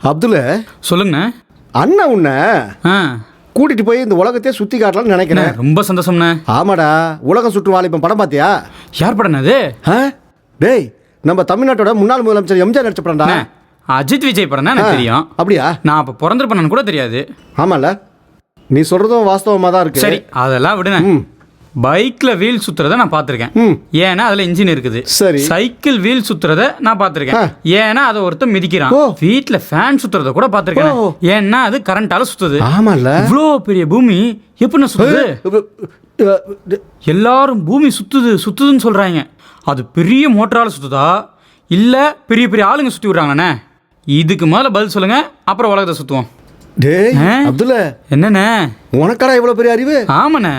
அப்துல்ல சொல்லுங்கண்ணே அண்ணன் உன்னை ஆ. கூட்டிட்டு போய் இந்த உலகத்தையே சுத்தி காட்டலாம்னு அண்ணே, நினைக்கிறேன் ரொம்ப சந்தோஷம்ண்ணே. ஆமாடா உலகம் சுற்று வாலிபன் படம் பார்த்தியா யார் படம் அது? ஆ? டேய் நம்ம தமிழ்நாட்டோட முன்னாள் முதலமைச்சர் எம்ஜிஆர் நடிச்ச படம்டா. அண்ணே, அஜித் விஜய் படம் எனக்கு தெரியும். அப்படியா? நான் அப்போ பிறந்திருப்பேன்னு கூட தெரியாது. ஆமால நீ சொல்றதும் வாஸ்தவமா தான் இருக்கு. சரி அதெல்லாம் ம். பைக்ல வீல் சுத்துறத நான் பார்த்துருக்கேன். ஏன்னா அதுல இன்ஜின் இருக்குது. சரி. சைக்கிள் வீல் சுத்துறத நான் பார்த்துருக்கேன். ஏன்னா அதை ஒருத்தன் மிதிக்கிறான். ஓ. வீட்ல ஃபேன் சுத்துறத கூட பார்த்துருக்கேன். ஏன்னா அது கரண்டால சுத்துது. ஆமால இவ்வளோ பெரிய பூமி எப்படி சுத்துது? எல்லாரும் பூமி சுத்துது சுத்துதுன்னு சொல்றாங்க. அது பெரிய மோட்டரால சுத்துதா? இல்ல பெரிய பெரிய ஆளுங்க சுத்தி விடுறாங்கண்ணே இதுக்கு முதல்ல பதில் சொல்லுங்க. அப்புறம் உலகத்தை சுத்துவோம். டேய்? அப்துல்ல. என்னண்ணே? உனக்காடா இவ்வளவு பெரிய அறிவு? ஆமாண்ணே.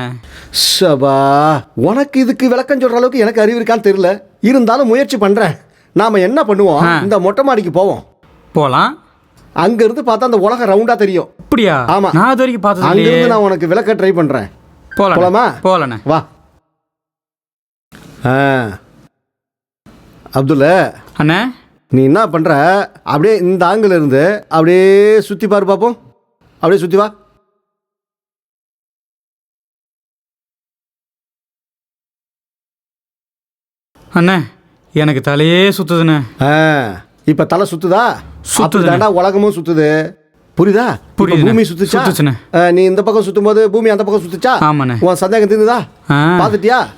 சபா உனக்கு இதுக்கு விளக்கம் சொல்ற அளவுக்கு எனக்கு அறிவு இருக்கான்னு தெரியல. இருந்தாலும் முயற்சி பண்றேன். நாம என்ன பண்ணுவோம். இந்த மொட்டை மாடிக்கு போவோம். போலாம். அங்க இருந்து பார்த்தா அந்த உலகம் ரவுண்டா தெரியும். அப்படியா? ஆமா. நான் இது வரைக்கும் பார்த்தது அங்க இல்லையே. இருந்து நான் உனக்கு விளக்க ட்ரை பண்றேன். போலாம் போலாமா? போலண்ணே. வா. ஆ. அப்துல்ல அண்ணே. நீ என்ன பண்ற? அப்படியே இந்த ஆங்கிள் இருந்து அப்படியே சுத்தி பாரு பாப்போம். அப்படியே சுத்தி வா. அண்ணே எனக்கு தலையே சுத்துதுண்ணே. இப்ப தலை சுத்துதா. சுத்துதாண்டா உலகமும் சுத்துது. புரியுதா? புரியுதுண்ணே. பூமி சுத்துச்சா? நீ இந்த பக்கம் சுத்தும் போது பூமி அந்த பக்கம் சுத்துச்சா? ஆமாண்ணே. உன் சந்தேகம் தீர்ந்துதா?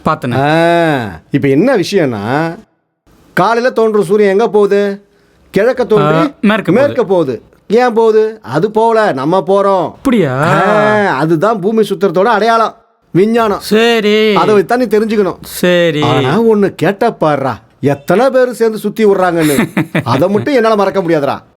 பார்த்தண்ணே. ஆ, இப்ப என்ன விஷயம்னா காலையில தோன்றும் சூரியன் எங்க போகுது? கிழக்க தோன்றி மேற்கு போகுது. ஏன் போகுது? அது போகல நம்ம போறோம். அப்படியா? அதுதான் பூமி சுத்துறதோட அடையாளம். விஞ்ஞானம். சரி. அதை வச்சு நீ தெரிஞ்சுக்கணும். சரி. ஆனா ஒண்ணு கேட்ட பாடுறா எத்தனை பேர் சேர்ந்து சுத்தி விடுறாங்கன்னு. அதை மட்டும் என்னால மறக்க முடியாதுடா.